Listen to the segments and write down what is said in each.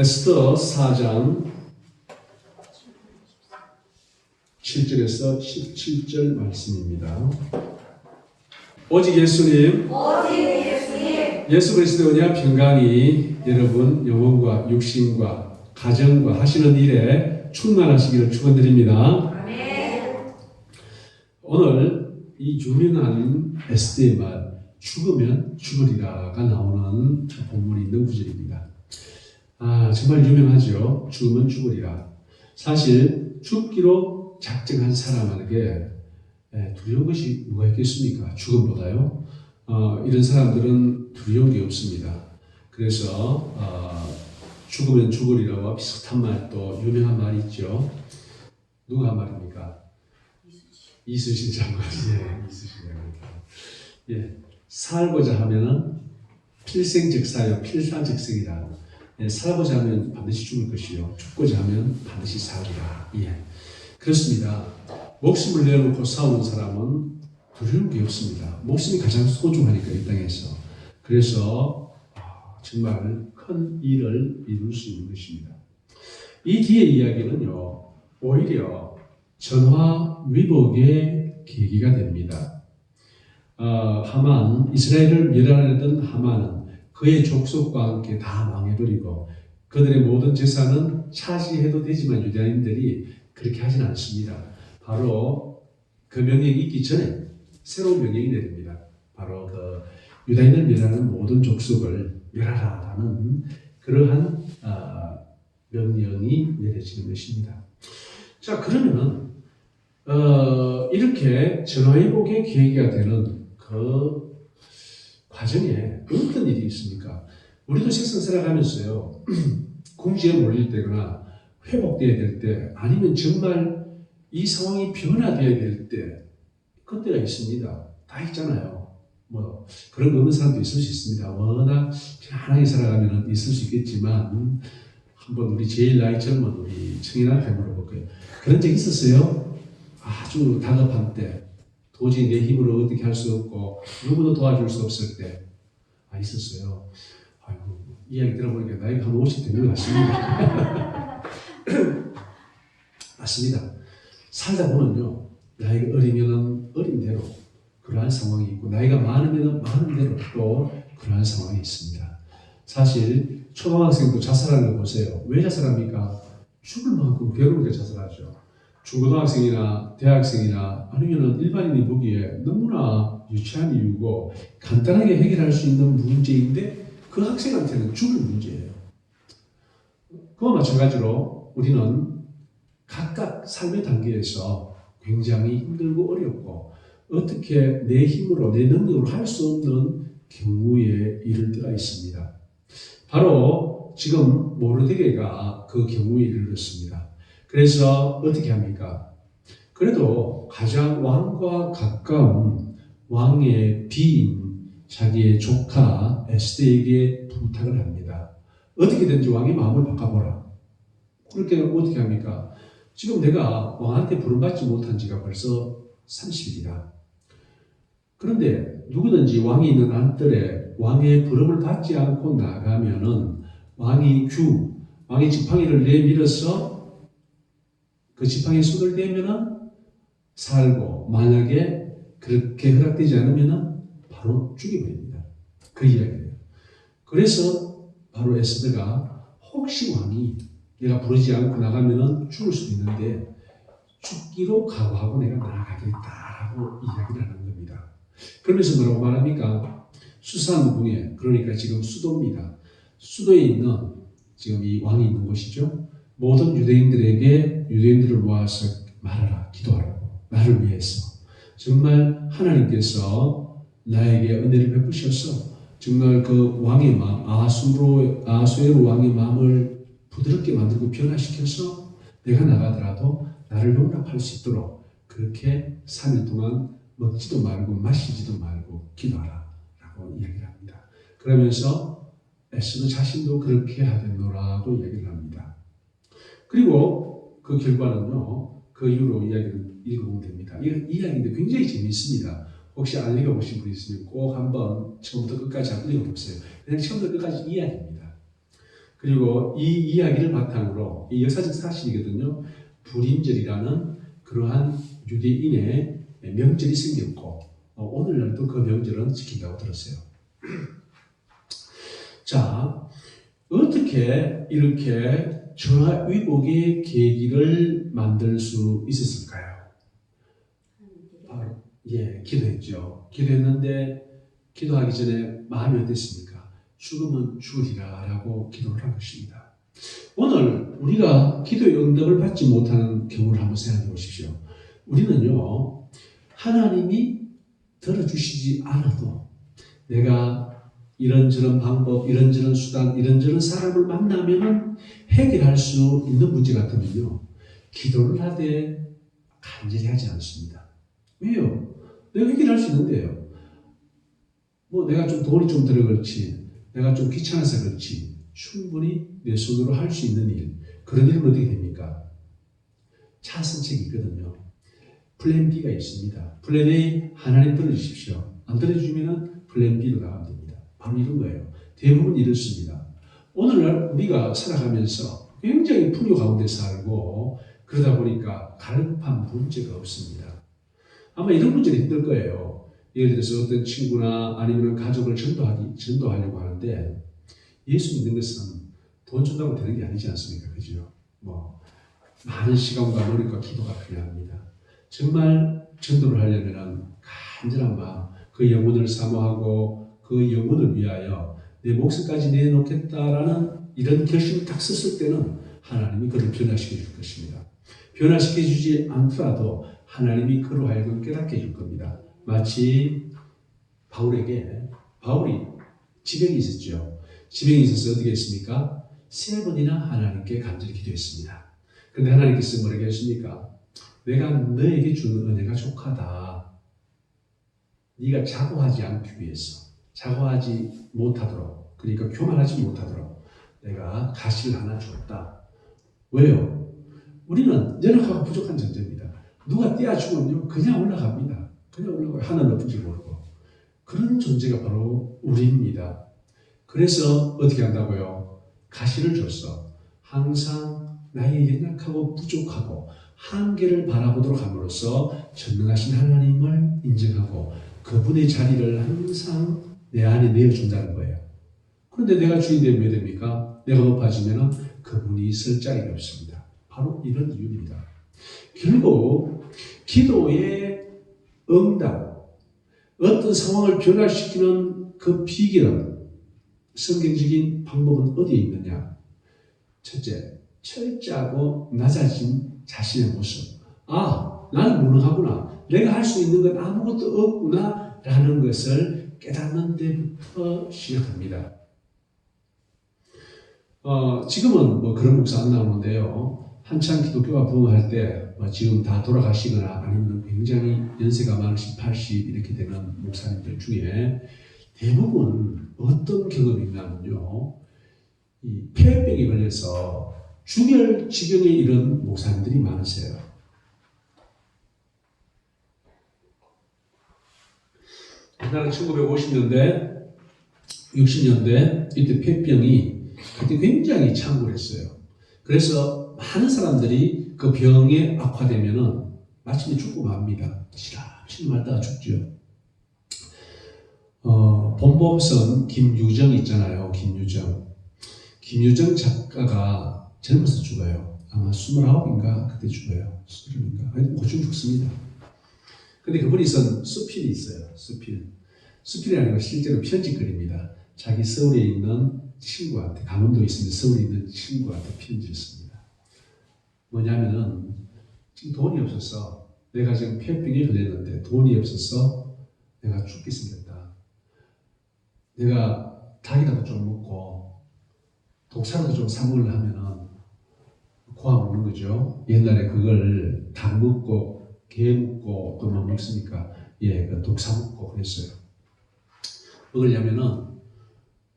에스더 4장 7절에서 17절 말씀입니다. 오직 예수님, 오직 예수님 예수 그리스도의 은혜와 평강이 여러분 영혼과 육신과 가정과 하시는 일에 충만하시기를 축원드립니다. 오늘 이 유명한 에스더의 말 죽으면 죽으리라가 나오는 본문이 있는 구절입니다. 아 정말 유명하죠. 죽으면 죽으리라. 사실 죽기로 작정한 사람에게 예, 두려운 것이 뭐가 있겠습니까? 죽음보다요. 어, 이런 사람들은 두려운 게 없습니다. 그래서 어, 죽으면 죽으리라와 비슷한 말도 유명한 말이 있죠. 누가 한 말입니까? 이수신 장관. 예, 이수신 장관. 예, 살고자 하면은 필생즉사요, 필사즉생이라. 예, 살고자 하면 반드시 죽을 것이요, 죽고자 하면 반드시 살리라. 예, 그렇습니다. 목숨을 내어놓고 싸우는 사람은 두려운 게 없습니다. 목숨이 가장 소중하니까 이 땅에서. 그래서 아, 정말 큰 일을 이룰 수 있는 것입니다. 이 뒤에 이야기는요, 오히려 전화 위복의 계기가 됩니다. 어, 하만, 이스라엘을 멸하려던 하만은 그의 족속과 함께 다 망해버리고 그들의 모든 재산은 차지해도 되지만 유다인들이 그렇게 하진 않습니다. 바로 그 명령이 있기 전에 새로운 명령이 내립니다. 바로 그 유다인을 멸하는 모든 족속을 멸하라라는 그러한 아, 명령이 내려지는 것입니다. 자 그러면은 어, 이렇게 전화위복의 계기가 되는 그 과정에 어떤 일이 있습니까? 우리도 세상 살아가면서요 궁지에 몰릴 때거나 회복돼야 될 때 아니면 정말 이 상황이 변화돼야 될 때 그때가 있습니다. 다 있잖아요. 뭐 그런 거 없는 사람도 있을 수 있습니다. 워낙 편안하게 살아가면 있을 수 있겠지만 한번 우리 제일 나이 젊은 우리 청인한테 물어볼게요. 그런 적 있었어요? 아주 다급한 때, 도저히 내 힘으로 어떻게 할 수 없고 누구도 도와줄 수 없을 때, 아 있었어요. 아이고 이야기 들어보니까 나이가 한 50 되는 것 같습니다. 맞습니다. 살다 보면요, 나이가 어리면은 어린 대로 그러한 상황이 있고 나이가 많으면 많은 대로 또 그러한 상황이 있습니다. 사실 초등학생도 자살하는 거 보세요. 왜 자살합니까? 죽을 만큼 괴로우니까 자살하죠. 중고등학생이나 대학생이나 아니면 일반인이 보기에 너무나 유치한 이유고 간단하게 해결할 수 있는 문제인데 그 학생한테는 죽을 문제예요. 그와 마찬가지로 우리는 각각 삶의 단계에서 굉장히 힘들고 어렵고 어떻게 내 힘으로 내 능력으로 할 수 없는 경우에 이를 때가 있습니다. 바로 지금 모르드게가 그 경우에 이르렀습니다. 그래서 어떻게 합니까? 그래도 가장 왕과 가까운 왕의 비인 자기의 조카 에스테에게 부탁을 합니다. 어떻게든지 왕의 마음을 바꿔보라. 그렇게 어떻게 합니까? 지금 내가 왕한테 부름받지 못한 지가 벌써 30일이다. 그런데 누구든지 왕이 있는 안뜰에 왕의 부름을 받지 않고 나가면은 왕이 규, 왕의 지팡이를 내밀어서 그 지팡이에 손을 대면은 살고 만약에 그렇게 허락되지 않으면은 바로 죽여버립니다. 그 이야기예요. 그래서 바로 에스더가 혹시 왕이 내가 부르지 않고 나가면은 죽을 수도 있는데 죽기로 각오하고 내가 나아가겠다라고 이야기를 하는 겁니다. 그러면서 뭐라고 말합니까? 수산궁에 그러니까 지금 수도입니다. 수도에 있는 지금 이 왕이 있는 곳이죠. 모든 유대인들에게 유대인들을 모아서 말하라, 기도하라고 나를 위해서 정말 하나님께서 나에게 은혜를 베푸셔서 정말 그 왕의 마음 아수로 아수에로 왕의 마음을 부드럽게 만들고 변화시켜서 내가 나가더라도 나를 용납할 수 있도록 그렇게 3일 동안 먹지도 말고 마시지도 말고 기도하라 라고 이야기를 합니다. 그러면서 에스더 자신도 그렇게 하겠노라고 이야기를 합니다. 그리고 그 결과는요, 그 이후로 이야기를 읽어보면 됩니다. 이 이야기인데 굉장히 재미있습니다. 혹시 안 읽어보신 분 있으면 꼭 한번 처음부터 끝까지 한번 읽어보세요. 그냥 처음부터 끝까지 이야기입니다. 그리고 이 이야기를 바탕으로 이 역사적 사실이거든요. 불임절이라는 그러한 유대인의 명절이 생겼고 어, 오늘날도 그 명절은 지킨다고 들었어요. 자, 어떻게 이렇게 전화위복의 계기를 만들 수 있었을까요? 바로 예, 기도했죠. 기도했는데 기도하기 전에 마음이 어땠습니까? 죽으면 죽으리라 라고 기도를 한 것입니다. 오늘 우리가 기도의 응답을 받지 못하는 경우를 한번 생각해 보십시오. 우리는요, 하나님이 들어주시지 않아도 내가 이런저런 방법, 이런저런 수단, 이런저런 사람을 만나면 해결할 수 있는 문제 같으면요, 기도를 하되 간절히 하지 않습니다. 왜요? 내가 해결할 수 있는데요. 뭐 내가 좀 돈이 좀 들어 그렇지, 내가 좀 귀찮아서 그렇지, 충분히 내 손으로 할 수 있는 일, 그런 일은 어떻게 됩니까? 차선책이 있거든요. 플랜 B가 있습니다. 플랜 A 하나님 들어주십시오. 안 들어주면 플랜 B로 나가면 됩니다. 바로 이런 거예요. 대부분 이렇습니다. 오늘날 우리가 살아가면서 굉장히 풍요 가운데 살고 그러다 보니까 갈급한 문제가 없습니다. 아마 이런 문제는 힘들 거예요. 예를 들어서 어떤 친구나 아니면 가족을 전도하기, 전도하려고 하는데 예수 믿는 것은 돈 준다고 되는 게 아니지 않습니까? 그죠? 뭐, 많은 시간과 노력과 기도가 필요합니다. 정말 전도를 하려면 간절한 마음, 그 영혼을 사모하고 그 영혼을 위하여 내 목숨까지 내놓겠다라는 이런 결심을 딱 썼을 때는 하나님이 그를 변화시켜 줄 것입니다. 변화시켜 주지 않더라도 하나님이 그로 하여금 깨닫게 해줄 겁니다. 마치 바울에게 바울이 지병이 있었죠. 지병이 있어서 어떻게 했습니까? 세 번이나 하나님께 간절히 기도했습니다. 근데 하나님께서 뭐라고 했습니까? 내가 너에게 주는 은혜가 족하다. 네가 자고하지 않기 위해서 자고하지 못하도록 그러니까 교만하지 못하도록 내가 가시를 하나 줬다. 왜요? 우리는 연약하고 부족한 존재입니다. 누가 떼어주면요 그냥 올라갑니다. 그냥 올라가요. 하늘 높은 줄 모르고 그런 존재가 바로 우리입니다. 그래서 어떻게 한다고요? 가시를 줬어. 항상 나의 연약하고 부족하고 한계를 바라보도록 함으로써 전능하신 하나님을 인정하고 그분의 자리를 항상 내 안에 내어준다는 거예요. 그런데 내가 주인 되면 왜 됩니까? 내가 높아지면 그분이 있을 자리가 없습니다. 바로 이런 이유입니다. 결국 기도의 응답, 어떤 상황을 변화시키는 그 비결은 성경적인 방법은 어디에 있느냐? 첫째, 철저하고 낮아진 자신의 모습. 아, 나는 무능하구나. 내가 할 수 있는 건 아무것도 없구나. 라는 것을 깨닫는 데부터 시작합니다. 어, 지금은 뭐 그런 목사 안 나오는데요. 한창 기독교가 부흥할 때, 뭐 지금 다 돌아가시거나 아니면 굉장히 연세가 많으신 80 이렇게 되는 목사님들 중에 대부분 어떤 경험이 있냐면요. 이 폐병에 걸려서 중열 지경에 이른 목사님들이 많으세요. 옛날에 1950년대, 60년대 이때 폐병이 그때 굉장히 창궐 했어요. 그래서 많은 사람들이 그 병에 악화되면은 마침내 죽고 맙니다. 시라시라 말다가 죽죠. 어, 본범선 김유정 있잖아요. 김유정. 김유정 작가가 젊어서 죽어요. 아마 29인가 그때 죽어요. 30인가. 하여튼 고충 죽습니다. 근데 그분이 쓴 수필이 있어요. 수필. 수필이 아니고 실제로 편지글입니다. 자기 서울에 있는 친구한테, 강원도에 있으면 서울에 있는 친구한테 편지를 씁니다. 뭐냐면은 지금 돈이 없어서 내가 지금 폐병에 걸렸는데 돈이 없어서 내가 죽게 생겼다. 내가 닭이라도 좀 먹고 독사라도 좀 사먹으려 하면은 고아 먹는 거죠. 옛날에 그걸 닭 먹고 개또뭐 먹습니까? 예, 그 독사 먹고 그랬어요. 먹으려면은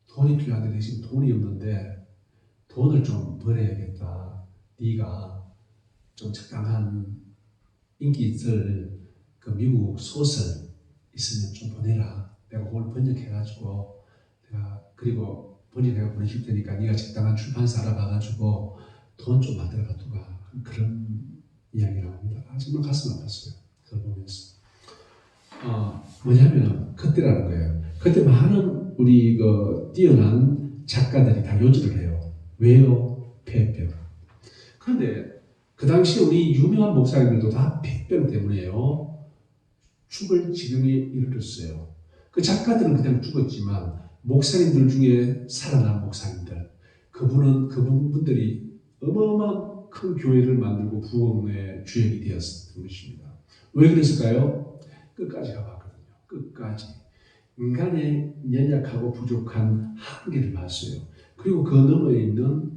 돈이 필요한데 대신 돈이 없는데 돈을 좀 벌어야겠다. 네가 좀 적당한 인기 있을 그 미국 소설 있으면 좀 보내라. 내가 그걸 번역해가지고 내가 그리고 내가 보내줄 테니까 네가 적당한 출판사 알아봐가지고 돈 좀 만들어 가 두가 그런 이야기를 정말 가슴 아팠어요. 그걸 보면서. 어, 뭐냐면은 그때라는 거예요. 그때 많은 우리 그 뛰어난 작가들이 다 요지를 해요. 왜요? 폐병. 그런데 그 당시 우리 유명한 목사님들도 다 폐병 때문에요. 죽을 지경에 이르렀어요. 그 작가들은 그냥 죽었지만 목사님들 중에 살아난 목사님들 그분은 그분들이 어마어마한 큰 교회를 만들고 부흥의 주역이 되었던 것입니다. 왜 그랬을까요? 끝까지 가봤거든요. 끝까지 인간의 연약하고 부족한 한계를 봤어요. 그리고 그 너머에 있는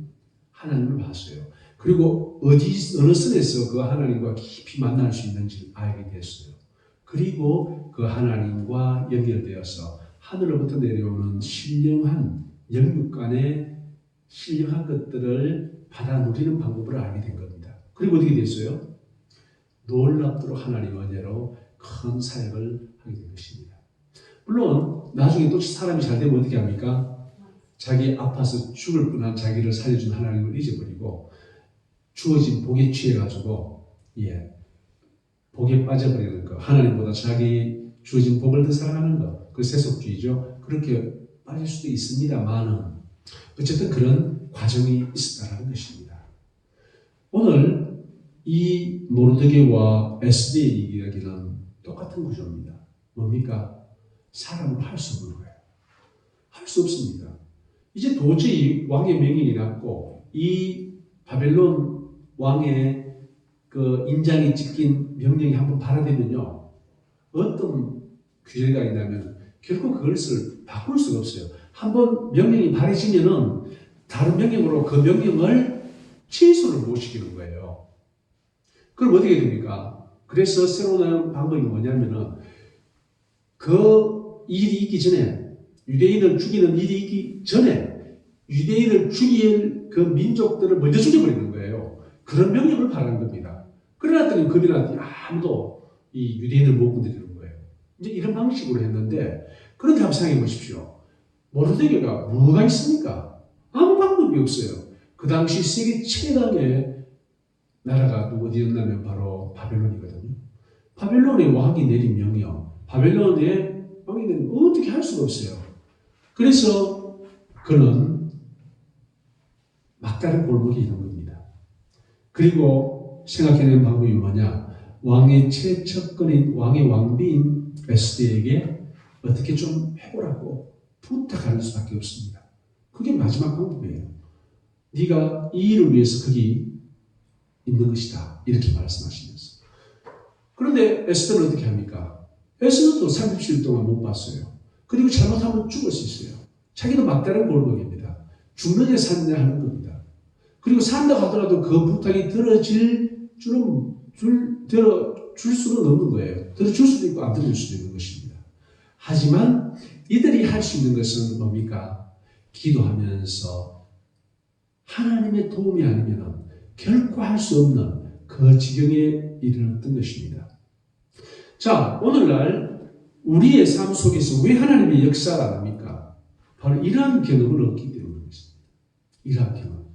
하나님을 봤어요. 그리고 어디 어느 선에서 그 하나님과 깊이 만날 수 있는지 알게 됐어요. 그리고 그 하나님과 연결되어서 하늘로부터 내려오는 신령한 영육 간의 신령한 것들을 받아 누리는 방법을 알게 된 겁니다. 그리고 어떻게 됐어요? 놀랍도록 하나님 은혜로 큰 사역을 하게 된 것입니다. 물론 나중에 또 사람이 잘 되면 어떻게 합니까? 자기 아파서 죽을 뻔한 자기를 살려준 하나님을 잊어버리고 주어진 복에 취해가지고 예 복에 빠져버리는 거 하나님보다 자기 주어진 복을 더 사랑하는 거그 세속주의죠 그렇게 빠질 수도 있습니다만은 어쨌든 그런 과정이 있었다는 것입니다. 오늘 이 모르드게와 에스데의 이야기는 똑같은 구조입니다. 뭡니까? 사람은 할수 없는 거예요. 할 수 없습니다. 이제 도저히 왕의 명령이 났고 이 바벨론 왕의 그 인장이 찍힌 명령이 한번 발화되면요 어떤 규제가 있냐면 결코 그것을 바꿀 수가 없어요. 한번 명령이 발해지면은 다른 명령으로 그 명령을 취소를 못 시키는 거예요. 그럼 어떻게 됩니까? 그래서 새로 나온 방법이 뭐냐면은 그 일이 있기 전에 유대인을 죽이는 일이 있기 전에 유대인을 죽일 그 민족들을 먼저 죽여버리는 거예요. 그런 명령을 바라는 겁니다. 그러났더니 그들한테 아무도 이 유대인을 못 건드리는 거예요. 이제 이런 방식으로 했는데 그런데 한번 생각해 보십시오. 모르드게가 뭐가 있습니까? 아무 방법이 없어요. 그 당시 세계 최강의 나라가 누구였냐면 바로 바벨론이거든요. 바벨론의 왕이 내린 명령, 바벨론의 왕이 내린 어떻게 할 수가 없어요. 그래서 그는 막다른 골목이 있는 겁니다. 그리고 생각해낸 방법이 뭐냐? 왕의 최측근인 왕의 왕비인 에스더에게 어떻게 좀 해보라고 부탁하는 수밖에 없습니다. 그게 마지막 방법이에요. 네가 이 일을 위해서 거기 있는 것이다. 이렇게 말씀하시면서. 그런데 에스더는 어떻게 합니까? 에스더도 37일 동안 못 봤어요. 그리고 잘못하면 죽을 수 있어요. 자기도 막다른 골목입니다. 죽느냐 사느냐 하는 겁니다. 그리고 산다 하더라도 그 부탁이 들어질 줄은 줄, 들어 줄 수는 없는 거예요. 들어줄 수도 있고 안 들어줄 수도 있는 것입니다. 하지만 이들이 할 수 있는 것은 뭡니까? 기도하면서 하나님의 도움이 아니면 결코 할 수 없는 그 지경에 이르렀던 것입니다. 자, 오늘날 우리의 삶 속에서 왜 하나님의 역사를 합니까? 바로 이러한 경험을 얻기 때문입니다. 이러한 경험.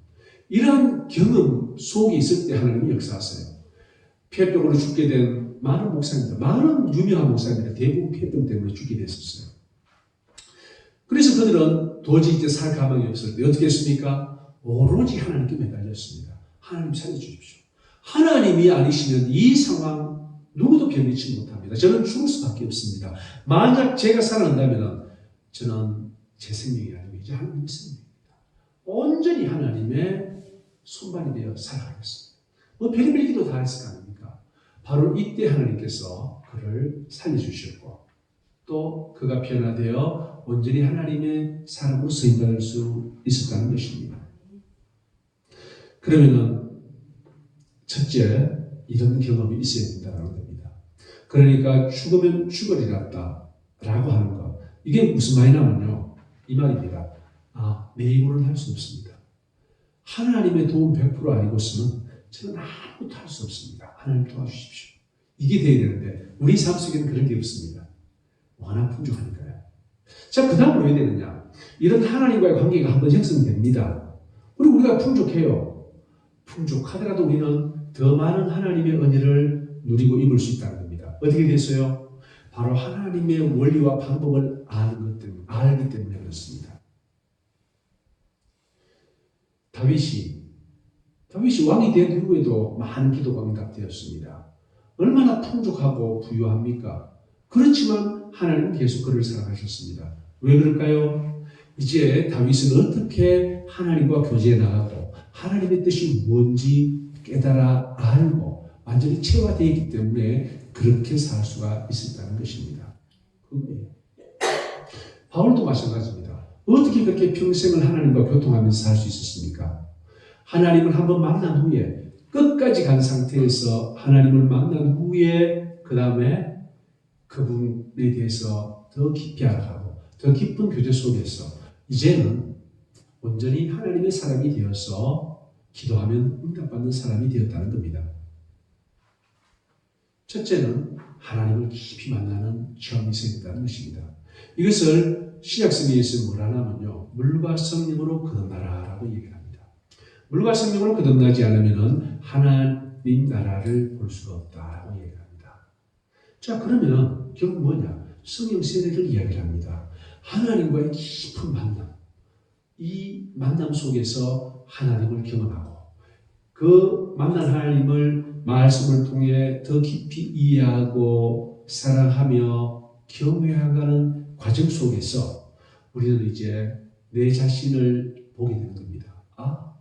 이러한 경험 속에 있을 때 하나님이 역사하세요. 폐병으로 죽게 된 많은 목사님들, 많은 유명한 목사님들 대부분 폐병 때문에 죽게 됐었어요. 그래서 그들은 도저히 이제 살 가망이 없을 때 어떻게 했습니까? 오로지 하나님께 매달렸습니다. 하나님 살려주십시오. 하나님이 아니시면 이 상황 누구도 견디지 못합니다. 저는 죽을 수밖에 없습니다. 만약 제가 살아난다면 저는 제 생명이 아니고 이제 하나님의 생명입니다. 온전히 하나님의 손발이 되어 살아가겠습니다. 뭐 별의별 기도 다 했을 거 아닙니까? 바로 이때 하나님께서 그를 살려주셨고 또 그가 변화되어 온전히 하나님의 사람으로 쓰임받을 수 있었다는 것입니다. 그러면은 첫째 이런 경험이 있어야 된다는 겁니다. 그러니까 죽으면 죽으리라다 라고 하는 것 이게 무슨 말이냐면요 이 말입니다. 아, 내 힘으로는 할 수 없습니다. 하나님의 도움 100% 아니고서는 저는 아무것도 할 수 없습니다. 하나님 도와주십시오. 이게 돼야 되는데 우리 삶 속에는 그런 게 없습니다. 워낙 풍족하니까요. 자, 그 다음으로 왜 되느냐? 이런 하나님과의 관계가 한번 형성됩니다. 그리고 우리가 풍족해요. 풍족하더라도 우리는 더 많은 하나님의 은혜를 누리고 입을 수 있다는 겁니다. 어떻게 됐어요? 바로 하나님의 원리와 방법을 아는 것 때문에, 알기 때문에 그렇습니다. 다윗이, 다윗이 왕이 된 이후에도 많은 기도가 응답되었습니다. 얼마나 풍족하고 부유합니까? 그렇지만 하나님은 계속 그를 사랑하셨습니다. 왜 그럴까요? 이제 다윗은 어떻게 하나님과 교제해 나가고 하나님의 뜻이 뭔지 깨달아 알고 완전히 체화되어 있기 때문에 그렇게 살 수가 있었다는 것입니다. 바울도 마찬가지입니다. 어떻게 그렇게 평생을 하나님과 교통하면서 살 수 있었습니까? 하나님을 한번 만난 후에 끝까지 간 상태에서 하나님을 만난 후에 그 다음에 그분에 대해서 더 깊이 알아가고 더 깊은 교제 속에서 이제는 온전히 하나님의 사람이 되어서 기도하면 응답받는 사람이 되었다는 겁니다. 첫째는 하나님을 깊이 만나는 체험이 생겼다는 것입니다. 이것을 신약성경에서 뭐라 하냐면요. 물과 성령으로 거듭나라라고 얘기를 합니다. 물과 성령으로 거듭나지 않으면 하나님 나라를 볼 수가 없다라고 얘기를 합니다. 자, 그러면 결국 뭐냐? 성령 세례를 이야기를 합니다. 하나님과의 깊은 만남. 이 만남 속에서 하나님을 경험하고 그 만난 하나님을 말씀을 통해 더 깊이 이해하고 사랑하며 경외하는 과정 속에서 우리는 이제 내 자신을 보게 되는 겁니다. 아,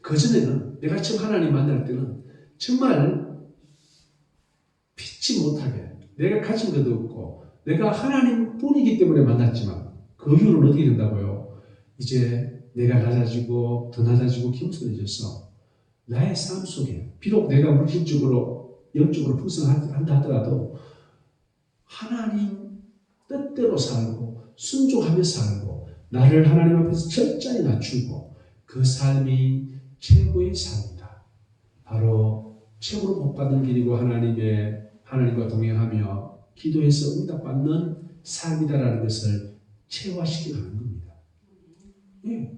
그전에는 내가 처음 하나님 만날 때는 정말 피치 못하게 내가 가진 것도 없고 내가 하나님 뿐이기 때문에 만났지만 그 이후로는 어떻게 된다고요? 이제 내가 낮아지고 더 낮아지고 겸손해져서 나의 삶 속에 비록 내가 물질적으로 영적으로 풍성한다 하더라도 하나님 뜻대로 살고 순종하며 살고 나를 하나님 앞에서 철저히 낮추고 그 삶이 최고의 삶이다. 바로 최고로 복받는 길이고 하나님의 하나님과 동행하며 기도해서 응답받는 삶이다라는 것을 체화시켜가는 겁니다. 예.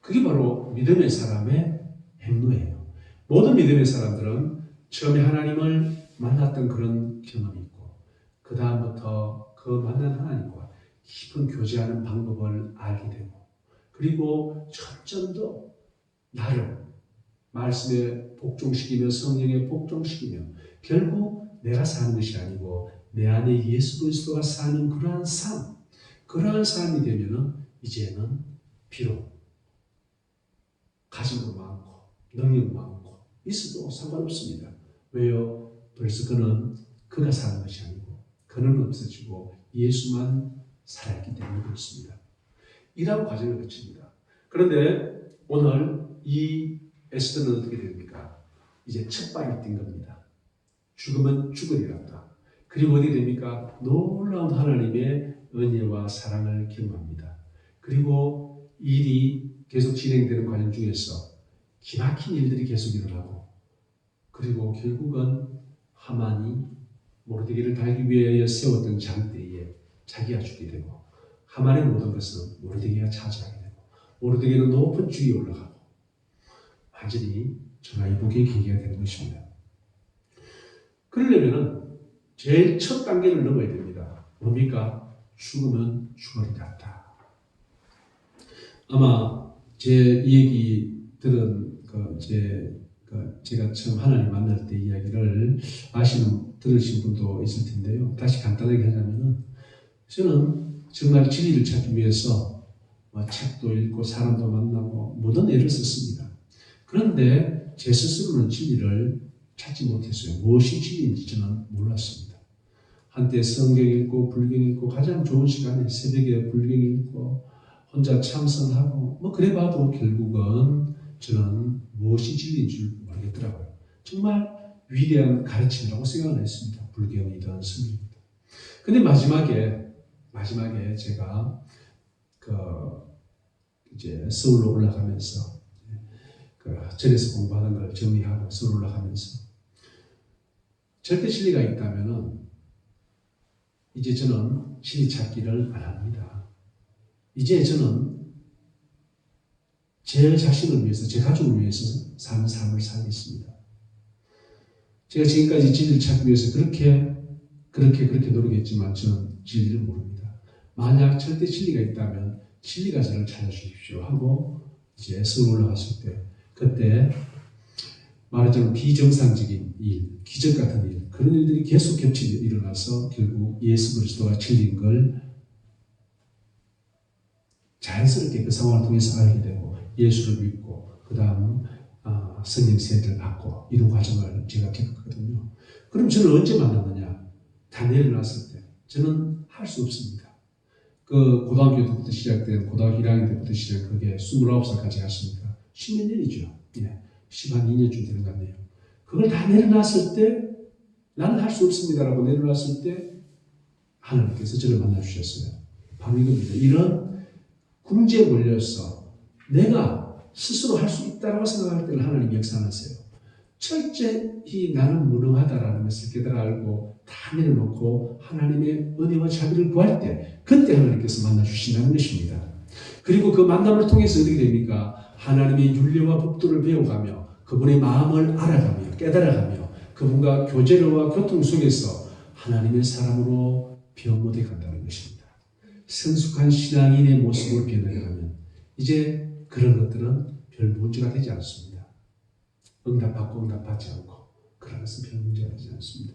그게 바로 믿음의 사람의 행로예요. 모든 믿음의 사람들은 처음에 하나님을 만났던 그런 경험이 있고 그 다음부터 그 만난 하나님과 깊은 교제하는 방법을 알게 되고 그리고 점점 더 나를 말씀에 복종시키며 성령에 복종시키며 결국 내가 사는 것이 아니고 내 안에 예수 그리스도가 사는 그러한 삶 그러한 삶이 되면은 이제는 비록 것 많고 능력 많고 있어도 상관없습니다. 왜요? 벌써 그는 그가 사는 것이 아니고 그는 없어지고 예수만 살아있기 때문에 그렇습니다. 이러한 과정을 거칩니다. 그런데 오늘 이 에스더는 어떻게 됩니까? 이제 첫 발이 뛴 겁니다. 죽으면 죽으리란다. 그리고 어디 됩니까? 놀라운 하나님의 은혜와 사랑을 경험합니다. 그리고 일이 계속 진행되는 과정 중에서 기막힌 일들이 계속 일어나고 그리고 결국은 하만이 모르드기를 달기 위하여 세웠던 장대에 자기가 죽게 되고 하만의 모든 것은 모르드기가 차지하게 되고 모르드기는 높은 주위에 올라가고 완전히 전화위복의 계기가 되는 것입니다. 그러려면은 제일 첫 단계를 넘어야 됩니다. 뭡니까? 죽으면 죽어리 같다. 아마 제 얘기 들은 그 제 그 제가 처음 하나님 만날 때 이야기를 아시는 들으신 분도 있을 텐데요. 다시 간단하게 하자면은 저는 정말 진리를 찾기 위해서 뭐 책도 읽고 사람도 만나고 모든 애를 썼습니다. 그런데 제 스스로는 진리를 찾지 못했어요. 무엇이 진리인지 저는 몰랐습니다. 한때 성경 읽고 불경 읽고 가장 좋은 시간에 새벽에 불경 읽고 혼자 참선하고 뭐 그래 봐도 결국은 저는 무엇이 진리인 줄 모르겠더라고요. 정말 위대한 가르침이라고 생각을 했습니다. 불경이든 성경이든. 근데 마지막에 마지막에 제가 그 이제 서울로 올라가면서 그 전에서 공부하는 걸 정리하고 서울 올라가면서 절대 진리가 있다면은 이제 저는 진리 찾기를 안 합니다. 이제 저는 제 자신을 위해서, 제 가족을 위해서 사는 삶을 살겠습니다. 제가 지금까지 진리를 찾기 위해서 그렇게, 그렇게, 그렇게 노력했지만 저는 진리를 모릅니다. 만약 절대 진리가 있다면 진리가 저를 찾아주십시오 하고 이제 성 올라갔을 때, 그때 말하자면 비정상적인 일, 기적 같은 일, 그런 일들이 계속 겹치며 일어나서 결국 예수 그리스도가 진리인 걸 자연스럽게 그 상황을 통해서 알게 되고 예수를 믿고 그 다음 아, 성령 세례를 받고 이런 과정을 제가 겪었거든요. 그럼 저는 언제 만났느냐? 다 내려놨을 때 저는 할 수 없습니다. 그 고등학교 때부터 시작된 고등학교 1학년 때부터 시작 그게 29살까지 갔으니까 10몇 년이죠. 예. 10한 2년쯤 되는 것 같네요. 그걸 다 내려놨을 때 나는 할 수 없습니다라고 내려놨을 때 하나님께서 저를 만나 주셨어요. 바로 이겁니다. 이런 궁지에 몰려서 내가 스스로 할 수 있다라고 생각할 때는 하나님 역사하세요. 철저히 나는 무능하다라는 것을 깨달아 알고 다 내려놓고 하나님의 은혜와 자비를 구할 때 그때 하나님께서 만나 주신다는 것입니다. 그리고 그 만남을 통해서 어떻게 됩니까? 하나님의 윤리와 법도를 배워가며 그분의 마음을 알아가며 깨달아가며 그분과 교제와 교통 속에서 하나님의 사람으로 변모돼 간다는 것입니다. 성숙한 신앙인의 모습으로 변해가면 이제 그런 것들은 별 문제가 되지 않습니다. 응답받고 응답받지 않고 그런 것은 별 문제가 되지 않습니다.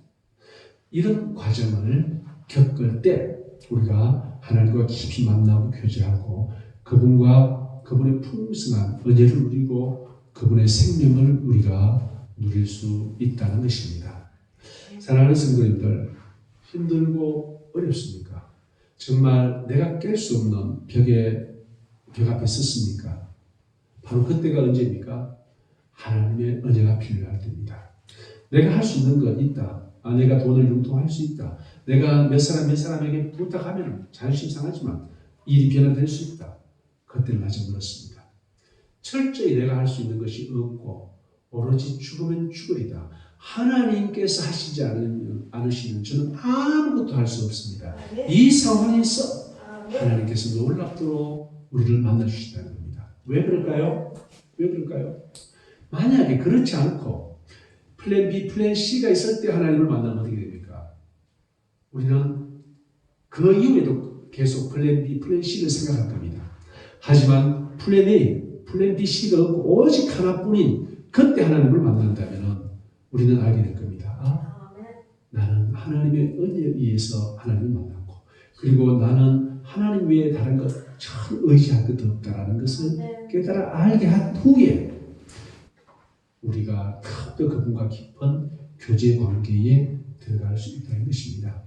이런 과정을 겪을 때 우리가 하나님과 깊이 만나고 교제하고 그분과 그분의 풍성한 은혜를 누리고 그분의 생명을 우리가 누릴 수 있다는 것입니다. 사랑하는 성도님들 힘들고 어렵습니까? 정말 내가 깰 수 없는 벽에 벽 앞에 섰습니까? 바로 그때가 언제입니까? 하나님의 은혜가 필요할 때입니다. 내가 할 수 있는 거 있다. 아, 내가 돈을 융통할 수 있다. 내가 몇 사람 몇 사람에게 부탁하면 자존심 상하지만 일이 변화될 수 있다. 그때는 아직 멀었습니다. 철저히 내가 할 수 있는 것이 없고 오로지 죽으면 죽으리다. 하나님께서 하시지 않으시면 저는 아무것도 할 수 없습니다. 이 상황에서 하나님께서 놀랍도록 우리를 만나 주신다는 겁니다. 왜 그럴까요? 왜 그럴까요? 만약에 그렇지 않고 플랜 B, 플랜 C가 있을 때 하나님을 만나면 어떻게 됩니까? 우리는 그 이후에도 계속 플랜 B, 플랜 C를 생각할 겁니다. 하지만 플랜 A, 플랜 B, C가 없고 오직 하나뿐인 그때 하나님을 만난다면 우리는 알게 될 겁니다. 아, 나는 하나님의 은혜에 의해서 하나님을 만났고 그리고 나는 하나님 외에 다른 것 전 의지할 것도 없다라는 것을 깨달아 알게 한 후에 우리가 더욱더 그분과 깊은 교제 관계에 들어갈 수 있다는 것입니다.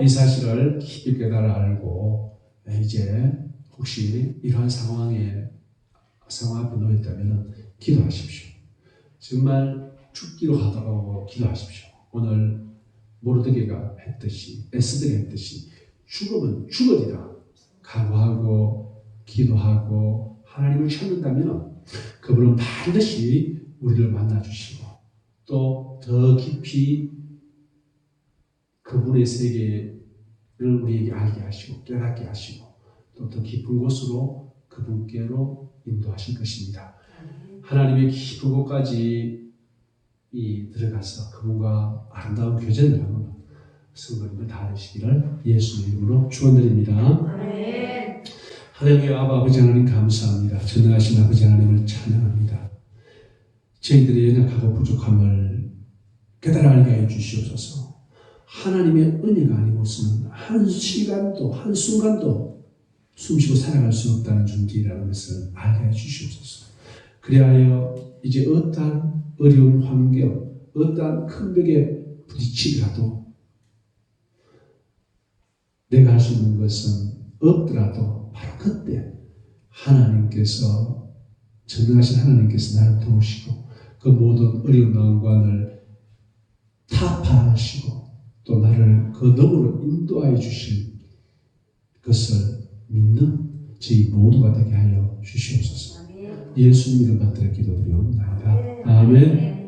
이 사실을 깊이 깨달아 알고 이제 혹시 이러한 상황에 상황 앞에 놓였다면 기도하십시오. 정말 죽기로 하더라도 기도하십시오. 오늘 모르드게가 했듯이 에스더가 했듯이 죽으면 죽으리라 각오하고 기도하고 하나님을 찾는다면 그분은 반드시 우리를 만나 주시고 또 더 깊이 그분의 세계를 우리에게 알게 하시고 깨닫게 하시고 또 더 깊은 곳으로 그분께로 인도하실 것입니다. 하나님의 깊은 곳까지 이 들어가서 그분과 아름다운 교제를 하는 성도님들 다 되시기를 예수의 이름으로 축원드립니다. 하나님의 아바 아버지 하나님 감사합니다. 전능하신 아버지 하나님을 찬양합니다. 저희들의 연약하고 부족함을 깨달아 알게 해 주시옵소서. 하나님의 은혜가 아니고서는 한 시간도 한 순간도 숨쉬고 살아갈 수 없다는 존재라는 것을 알게 해 주시옵소서. 그리하여 이제 어떠한 어려운 환경, 어떠한 큰 벽에 부딪히더라도 내가 할 수 있는 것은 없더라도 바로 그때 하나님께서 전능하신 하나님께서 나를 도우시고 그 모든 어려운 난관을 타파하시고 또 나를 그 너머로 인도하여 주실 것을 믿는 저희 모두가 되게 하여 주시옵소서. 예수님 이름 받들어 기도드리옵나이다. 아멘.